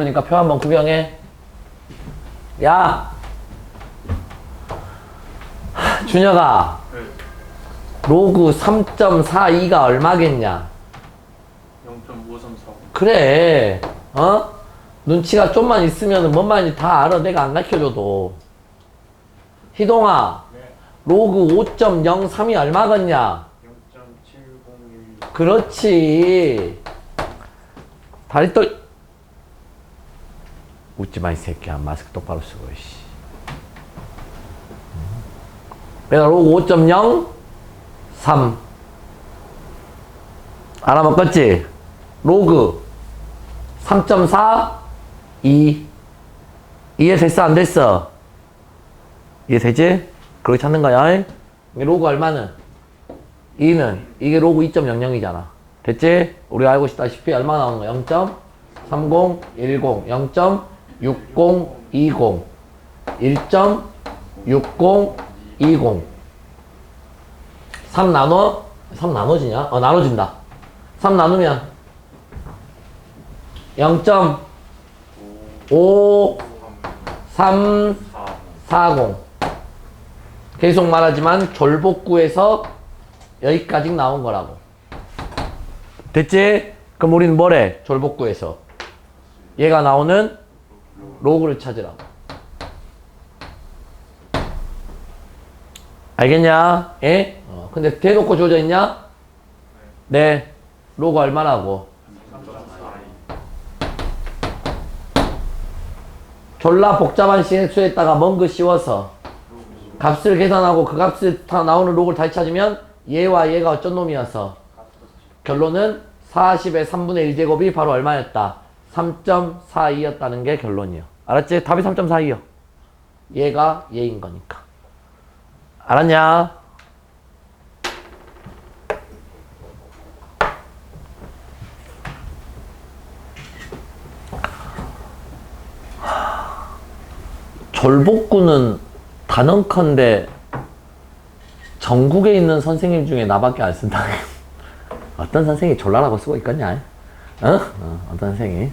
그러니까 표 한번 구경해. 야! 하, 준혁아, 네. 로그 3.42가 얼마겠냐? 0.5345. 그래, 어? 눈치가 좀만 있으면 뭔 말인지 다 알아. 내가 안 가르쳐줘도. 희동아, 네. 로그 5.03이 얼마겠냐? 0.7016. 그렇지. 다리 떨. 웃지 마, 이 새끼야. 마스크 똑바로 쓰고, 씨. 내가 로그 5.03. 알아먹겠지? 로그 3.4, 2. 이해 됐어, 안 됐어? 이해 되지? 그렇게 찾는 거야. 이 로그 얼마는? 2는 이게 로그 2.00이잖아. 됐지? 우리가 알고 있다시피 얼마 나오는 거야? 0.30, 10, 0.60, 20, 1.60, 20. 3 나눠? 3 나눠지냐? 어, 나눠진다. 3 나누면 0.5, 3, 40. 계속 말하지만 졸복구에서 여기까지 나온 거라고. 됐지? 그럼 우리는 뭐래? 졸복구에서. 얘가 나오는 로그를 찾으라고. 알겠냐? 예? 어, 근데 대놓고 조져 있냐? 네. 로그 얼마라고? 졸라 복잡한 시행수에다가 먼거 씌워서 값을 계산하고 그 값을 다 나오는 로그를 다시 찾으면 얘와 얘가 어쩐 놈이어서 결론은 40의 3분의 1제곱이 바로 얼마였다? 3.42였다는 게 결론이요. 알았지? 답이 3.42요. 얘가 얘인 거니까. 알았냐? 졸복구는 단언컨대 전국에 있는 선생님 중에 나밖에 안 쓴다. 어떤 선생이 졸라라고 쓰고 있겠냐? 어? 어 어떤 선생이?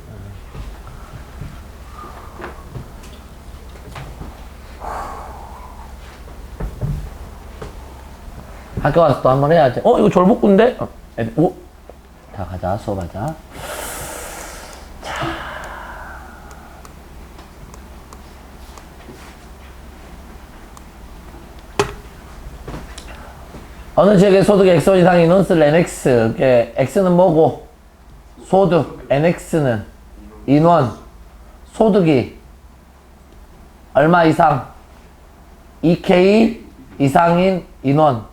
학교 와서 또 한 번 해야지. 어, 이거 졸복구인데? 어, 애들, 오? 자, 가자, 수업하자. 어느 지역의 소득 X1 이상의 인원 쓸 NX. 게 X는 뭐고? 소득. NX는 인원. 소득이 얼마 이상? 2K 이상인 인원.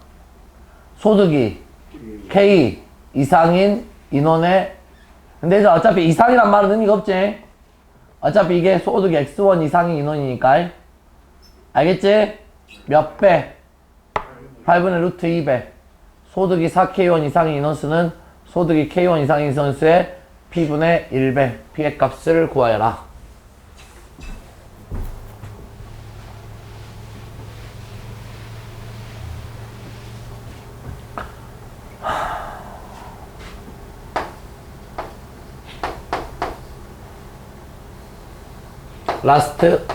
소득이 K 이상인 인원의 근데 이제 어차피 이상이란 말은 의미가 없지. 어차피 이게 소득이 X1 이상인 인원이니까. 알겠지? 몇 배? 8분의 루트 2배. 소득이 4K1 이상의 인원수는 소득이 K1 이상의 인원수의 P분의 1배. P의 값을 구하여라. 라스트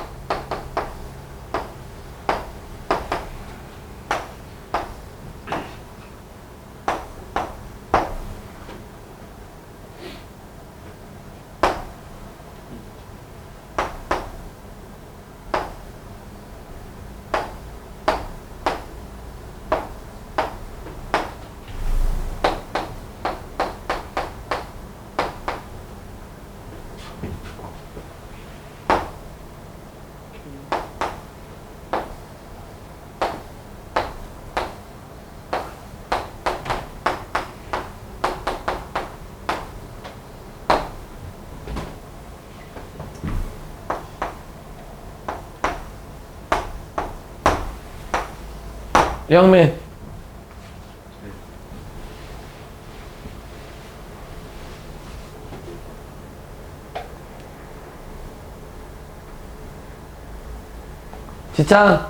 Young man. 지창.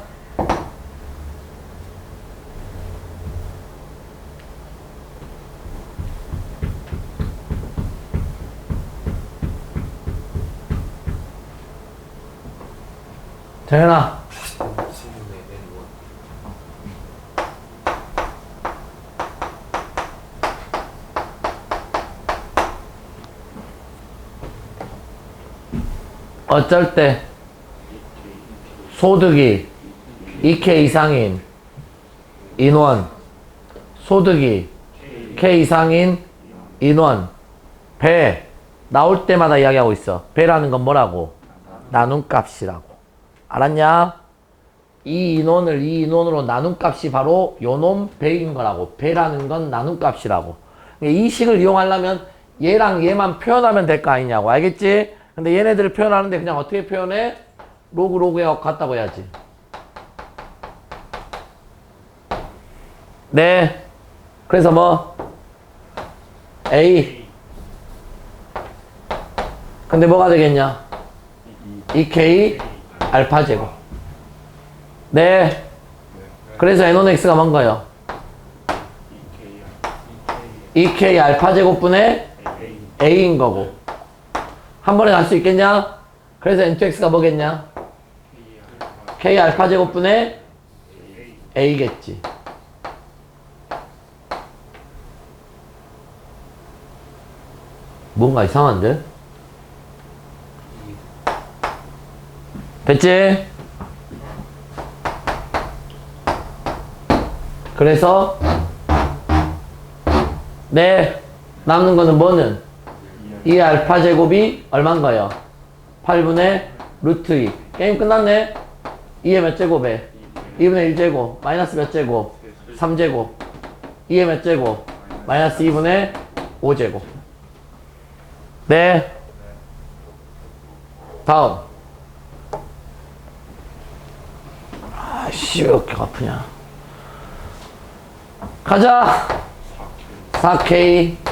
재현아. 어쩔 때? 소득이 2K 이상인 인원. 소득이 K 이상인 인원. 배. 나올 때마다 이야기하고 있어. 배라는 건 뭐라고? 나눔 값이라고. 알았냐? 이 인원을 이 인원으로 나눔 값이 바로 요놈 배인 거라고. 배라는 건 나눔 값이라고. 그러니까 이 식을 이용하려면 얘랑 얘만 표현하면 될 거 아니냐고. 알겠지 근데 얘네들을 표현하는데 그냥 어떻게 표현해? 로그 로그에 같다고 해야지. 네. 그래서 뭐? A. 근데 뭐가 되겠냐? 2K 알파 제곱. 네. 그래서 N1X가 뭔가요? 2K 알파 제곱분의 A인 거고 한 번에 갈 수 있겠냐 그래서 N2X가 뭐겠냐 K 알파 제곱분의 A겠지 뭔가 이상한데? 됐지? 그래서 네 남는 거는 뭐는? 이 알파 제곱이 얼마인가요? 8분의 루트 2 게임 끝났네 2의 몇 제곱에? 2분의 1제곱 마이너스 몇 제곱? 3제곱 2의 몇 제곱? 마이너스 2분의 5제곱 네. 다음. 아씨, 왜 이렇게 아프냐. 가자. 4K.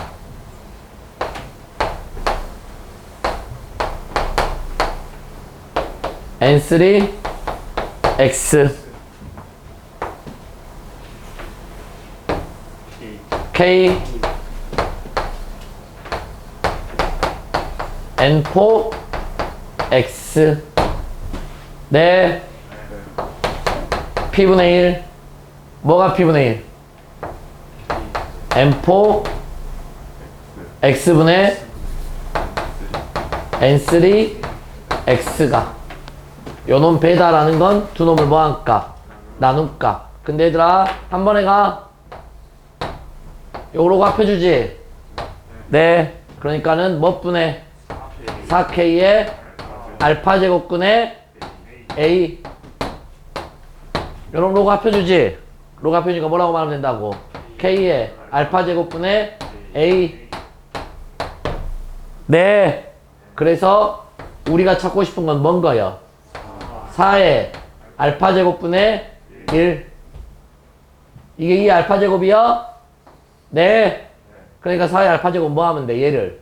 N3 X K N4 X 네 P분의 1 뭐가 P분의 1 N4 X분의 N3 X가 요놈 배다라는 건 두 놈을 나눔 값 근데 얘들아 한 번에 가. 요로 합해주지. 네. 그러니까는 뭐 분의 4K의 알파 제곱근의 A. 요런 로그 합혀주지. 로그 합혀주니까 뭐라고 말하면 된다고? K의 알파 제곱분의 A. 네. 그래서 우리가 찾고 싶은 건 뭔가요 4의 알파 제곱분의 1 이게 이 알파 제곱이요? 네. 그러니까 4의 알파 제곱 뭐 하면 돼? 얘를.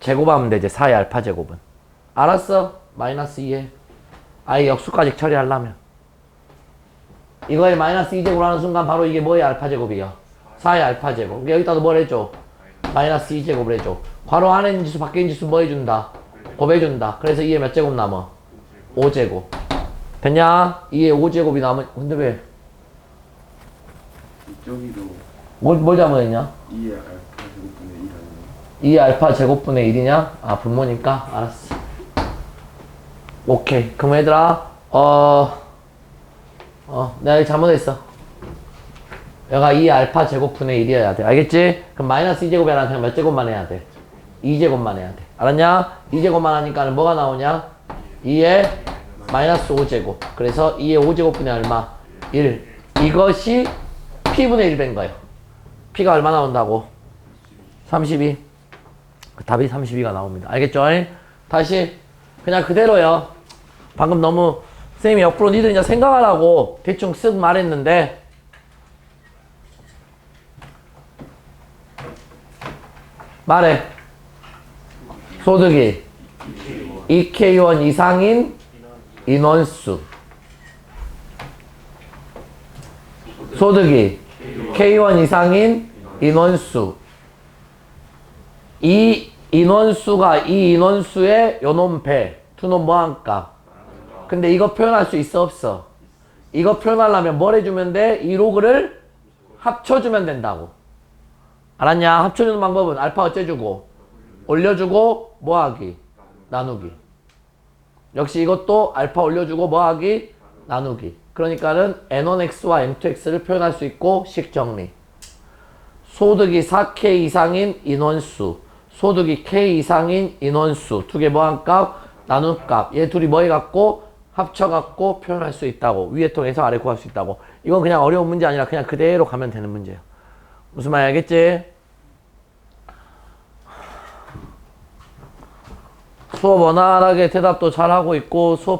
제곱하면 되지 4의 알파 제곱은. 알았어? 마이너스 2에. 아예 역수까지 처리하려면. 이거에 마이너스 2제곱을 하는 순간 바로 이게 뭐의 알파 제곱이요? 4의 알파 제곱. 그러니까 여기다도 뭘 해줘? 마이너스 2제곱을 해줘. 괄호 안에 있는 지수 밖에 있는 지수 뭐 해준다? 곱해준다. 그래서 2에 몇 제곱 남아 5제곱 됐냐 2에 5제곱이 남은 근데 왜 저기도 뭘, 뭘 잘못했냐 2의 알파 제곱분의 1 아니에요? 2 알파 제곱분의 1이냐? 아, 분모니까? 알았어. 오케이. 그럼 얘들아, 어, 어, 내가 잘못했어. 얘가 2 알파 제곱분의 1이어야 돼. 알겠지? 그럼 마이너스 2제곱이 아니라 그냥 몇 제곱만 해야 돼? 2제곱만 해야 돼. 알았냐? 2제곱만 하니까 뭐가 나오냐? 2의 마이너스 5제곱. 그래서 2의 5제곱분의 얼마? 1. 이것이 P분의 1배인 거예요. P가 얼마 나온다고? 32. 답이 32가 나옵니다. 알겠죠? 다시 그냥 그대로요. 방금 너무 쌤이 옆으로 니들 이제 생각하라고 대충 쓱 말했는데 말해. 소득이 2K 원 이상인 인원수. 소득이 K1 이상인 인원수. 이 인원수가 이 인원수의 요놈 배, 투놈 뭐한 값? 근데 이거 표현할 수 있어 없어? 이거 표현하려면 뭘 해주면 돼? 이 로그를 합쳐주면 된다고. 알았냐? 합쳐주는 방법은 알파 어째주고 올려주고 뭐하기? 나누기. 역시 이것도 알파 올려주고 뭐하기? 나누기. 그러니까는 n1x와 n2x를 표현할 수 있고 식 정리. 소득이 4k 이상인 인원수. 소득이 k 이상인 인원수. 두 개 뭐한 값? 나눈 값. 얘 둘이 뭐 해 갖고? 합쳐갖고 표현할 수 있다고. 위에 통해서 아래 구할 수 있다고. 이건 그냥 어려운 문제 아니라 그냥 그대로 가면 되는 문제예요. 무슨 말 알겠지? 수업 원활하게 대답도 잘하고 있고 수업